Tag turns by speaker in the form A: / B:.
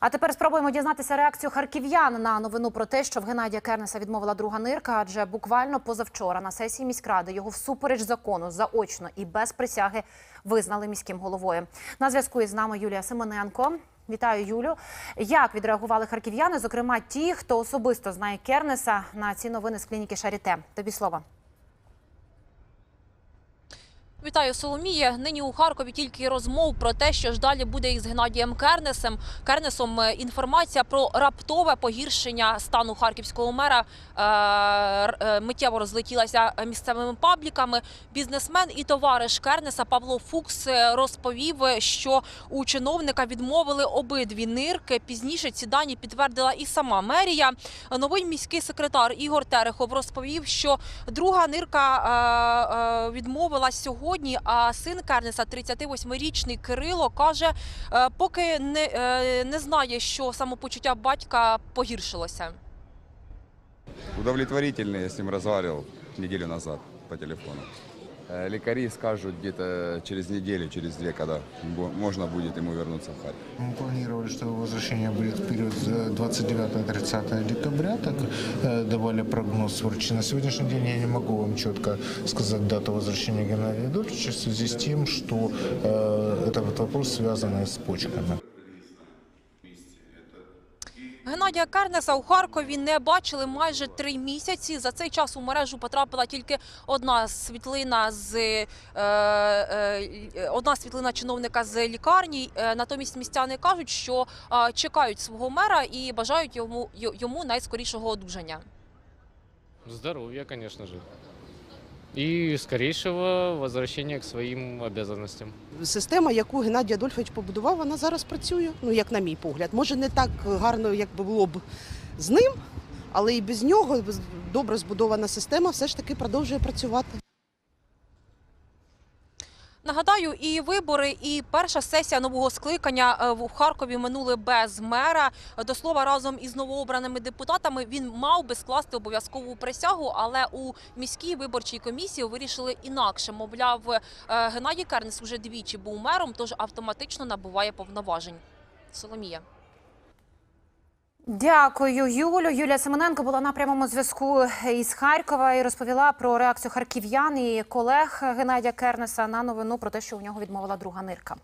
A: А тепер спробуємо дізнатися реакцію харків'ян на новину про те, що в Геннадія Кернеса відмовила друга нирка, адже буквально позавчора на сесії міськради його всупереч закону заочно і без присяги визнали міським головою. На зв'язку із нами Юлія Симоненко. Вітаю, Юлю. Як відреагували харків'яни, зокрема ті, хто особисто знає Кернеса на ці новини з клініки Шаріте? Тобі слово.
B: Вітаю, Соломія. Нині у Харкові тільки розмов про те, що ж далі буде із Геннадієм Кернесом. Кернесом інформація про раптове погіршення стану харківського мера е, е, миттєво розлетілася місцевими пабліками. Бізнесмен і товариш Кернеса Павло Фукс е, розповів, що у чиновника відмовили обидві нирки. Пізніше ці дані підтвердила і сама мерія. Новий міський секретар Ігор Терехов розповів, що друга нирка е, е, відмовила сьогодні. А син Кернеса, 38-річний Кирило, каже, е, поки не, е, не знає, що самопочуття батька погіршилося.
C: Удовлетворительний я з ним розмовляв неділю назад по телефону. Э, Лекари скажут где-то через неделю, через две, когда бо- можно будет ему вернуться в Харьков.
D: Мы планировали, что возвращение будет в период с 29-30 декабря, так э, давали прогноз врачи. На сегодняшний день я не могу вам четко сказать дату возвращения Геннадия Адольфовича в связи с тем, что э, этот вопрос связан с почками.
B: Геннадія Кернеса у Харкові не бачили майже три місяці. За цей час у мережу потрапила тільки одна світлина з е, е, одна світлина чиновника з лікарні. Е, Натомість містяни кажуть, що е, чекають свого мера і бажають йому йому найскорішого одужання.
E: Здоровья, конечно же. И скорішого возвращення к своїм обязанностям.
F: Система, яку Геннадій Адольфович побудував, вона зараз працює. Ну як на мій погляд, може не так гарно, як би було б з ним, але і без нього добре збудована система все ж таки продовжує працювати.
B: Нагадаю, і вибори, і перша сесія нового скликання е, в Харкові минули без мера. До слова, разом із новообраними депутатами він мав би скласти обов'язкову присягу, але у міській виборчій комісії вирішили інакше. Мовляв, е, Геннадій Кернес уже двічі був мером, тож автоматично набуває повноважень. Соломія.
A: Дякую, Юлю. Юлія Семененко була на прямому зв'язку із Харкова і розповіла про реакцію харків'ян і колег Геннадія Кернеса на новину про те, що у нього відмовила друга нирка.